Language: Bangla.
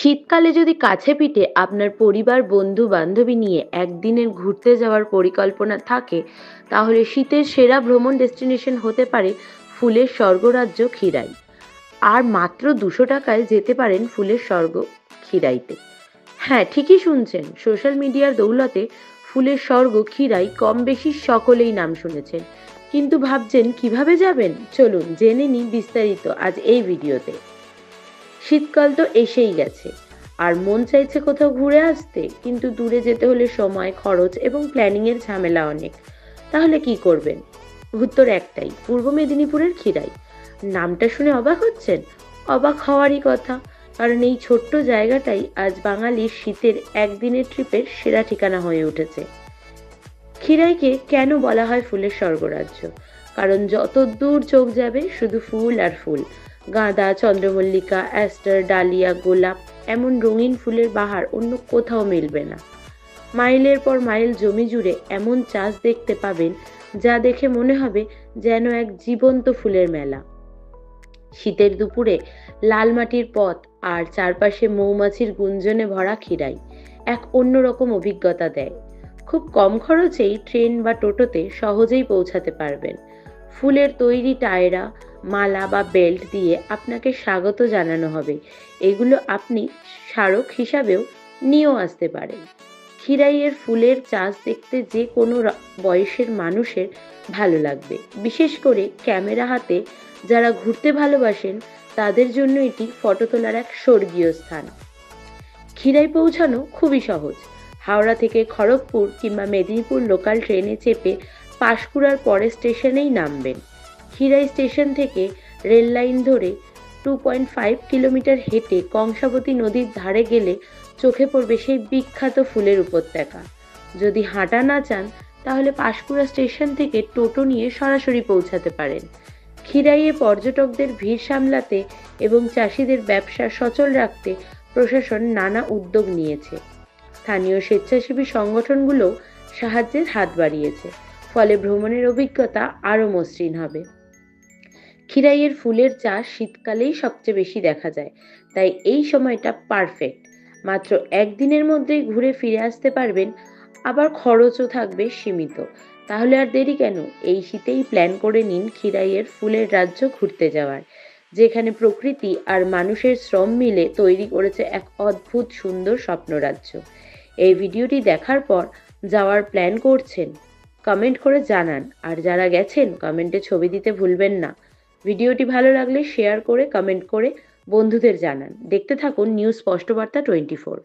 শীতকালে যদি কাছে পিঠে আপনার পরিবার, বন্ধু, বান্ধবী নিয়ে একদিনের ঘুরতে যাওয়ার পরিকল্পনা থাকে, তাহলে শীতের সেরা ভ্রমণ ডেস্টিনেশন হতে পারে ফুলের স্বর্গরাজ্য খিরাই আর মাত্র দুশো টাকায় যেতে পারেন ফুলের স্বর্গ খিরাইতে হ্যাঁ ঠিকই শুনছেন, সোশ্যাল মিডিয়ার দৌলতে ফুলের স্বর্গ খিরাই কম বেশি সকলেই নাম শুনেছেন। কিন্তু ভাবছেন, কীভাবে যাবেন? চলুন জেনে নিই বিস্তারিত আজ এই ভিডিওতে। শীতকাল তো এসেই গেছে। আর মন চাইছে কোথাও ঘুরে আসতে, কিন্তু দূরে যেতে হলে সময়, খরচ এবং প্ল্যানিংয়ের ঝামেলা অনেক। তাহলে কি করবেন? উত্তর একটাই, পূর্ব মেদিনীপুরের খিরাই নামটা শুনে অবাক হচ্ছেন? অবাক হওয়ারই কথা, কারণ এই ছোট্ট জায়গাটাই আজ বাঙালির শীতের একদিনের ট্রিপের সেরা ঠিকানা হয়ে উঠেছে। খিরাইকে কেন বলা হয় ফুলের স্বর্গরাজ্য? কারণ যত দূর চোখ যাবে, শুধু ফুল আর ফুল। গাঁদা, চন্দ্রমল্লিকা, অ্যাস্টার, ডালিয়া, গোলাপ, এমন রঙিন ফুলের বাহার অন্য কোথাও মিলবে না। মাইলের পর মাইল জমি জুড়ে এমন চাষ দেখতে পাবেন, যা দেখে মনে হবে যেন এক জীবন্ত ফুলের মেলা। শীতের দুপুরে লাল মাটির পথ আর চারপাশে মৌমাছির গুঞ্জনে ভরা খিরাই এক অন্যরকম অভিজ্ঞতা দেয়। খুব কম খরচেই ট্রেন বা টোটোতে সহজেই পৌঁছাতে পারবেন। ফুলের তৈরি টায়রা মালা বা বেল্ট দিয়ে আপনাকে স্বাগত জানানো হবে। এগুলো আপনি স্মারক হিসাবেও নিয়েও আসতে পারেন। খিরাইয়ের ফুলের চাষ দেখতে যে কোনো বয়সের মানুষের ভালো লাগবে। বিশেষ করে ক্যামেরা হাতে যারা ঘুরতে ভালোবাসেন, তাদের জন্য এটি ফটো তোলার এক স্বর্গীয় স্থান। খিরাই পৌঁছানো খুবই সহজ। হাওড়া থেকে খড়গপুর কিংবা মেদিনীপুর লোকাল ট্রেনে চেপে পাঁশকুড়ার পরের স্টেশনেই নামবেন। খিরাই স্টেশন থেকে রেল লাইন ধরে টু পয়েন্ট ফাইভ কিলোমিটার হেঁটে কংসাবতী নদীর ধারে গেলে চোখে পড়বে সেই বিখ্যাত ফুলের উপত্যকা। যদি হাঁটা না চান, তাহলে পাঁশকুড়া স্টেশন থেকে টোটো নিয়ে সরাসরি পৌঁছাতে পারেন। খিরাইয়ে পর্যটকদের ভিড় সামলাতে এবং চাষিদের ব্যবসা সচল রাখতে প্রশাসন নানা উদ্যোগ নিয়েছে। স্থানীয় স্বেচ্ছাসেবী সংগঠনগুলো সাহায্যের হাত বাড়িয়েছে। ফলে ভ্রমণের অভিজ্ঞতা আরও মসৃণ হবে। খিরাইয়ের ফুলের চাষ শীতকালেই সবচেয়ে বেশি দেখা যায়। তাই এই সময়টা পারফেক্ট মাত্র একদিনের মধ্যেই ঘুরে ফিরে আসতে পারবেন, আবার খরচও থাকবে সীমিত। তাহলে আর দেরি কেন? এই শীতেই প্ল্যান করে নিন খিরাইয়ের ফুলের রাজ্য ঘুরতে যাওয়ার, যেখানে প্রকৃতি আর মানুষের শ্রম মিলে তৈরি করেছে এক অদ্ভুত সুন্দর স্বপ্নরাজ্য। এই ভিডিওটি দেখার পর যাওয়ার প্ল্যান করছেন কমেন্ট করে জানান। আর যারা গেছেন কমেন্টে ছবি দিতে ভুলবেন না। ভিডিওটি ভালো লাগলে শেয়ার করে কমেন্ট করে বন্ধুদের জানান। দেখতে থাকুন নিউজ স্পষ্টবার্তা টোয়েন্টি ফোর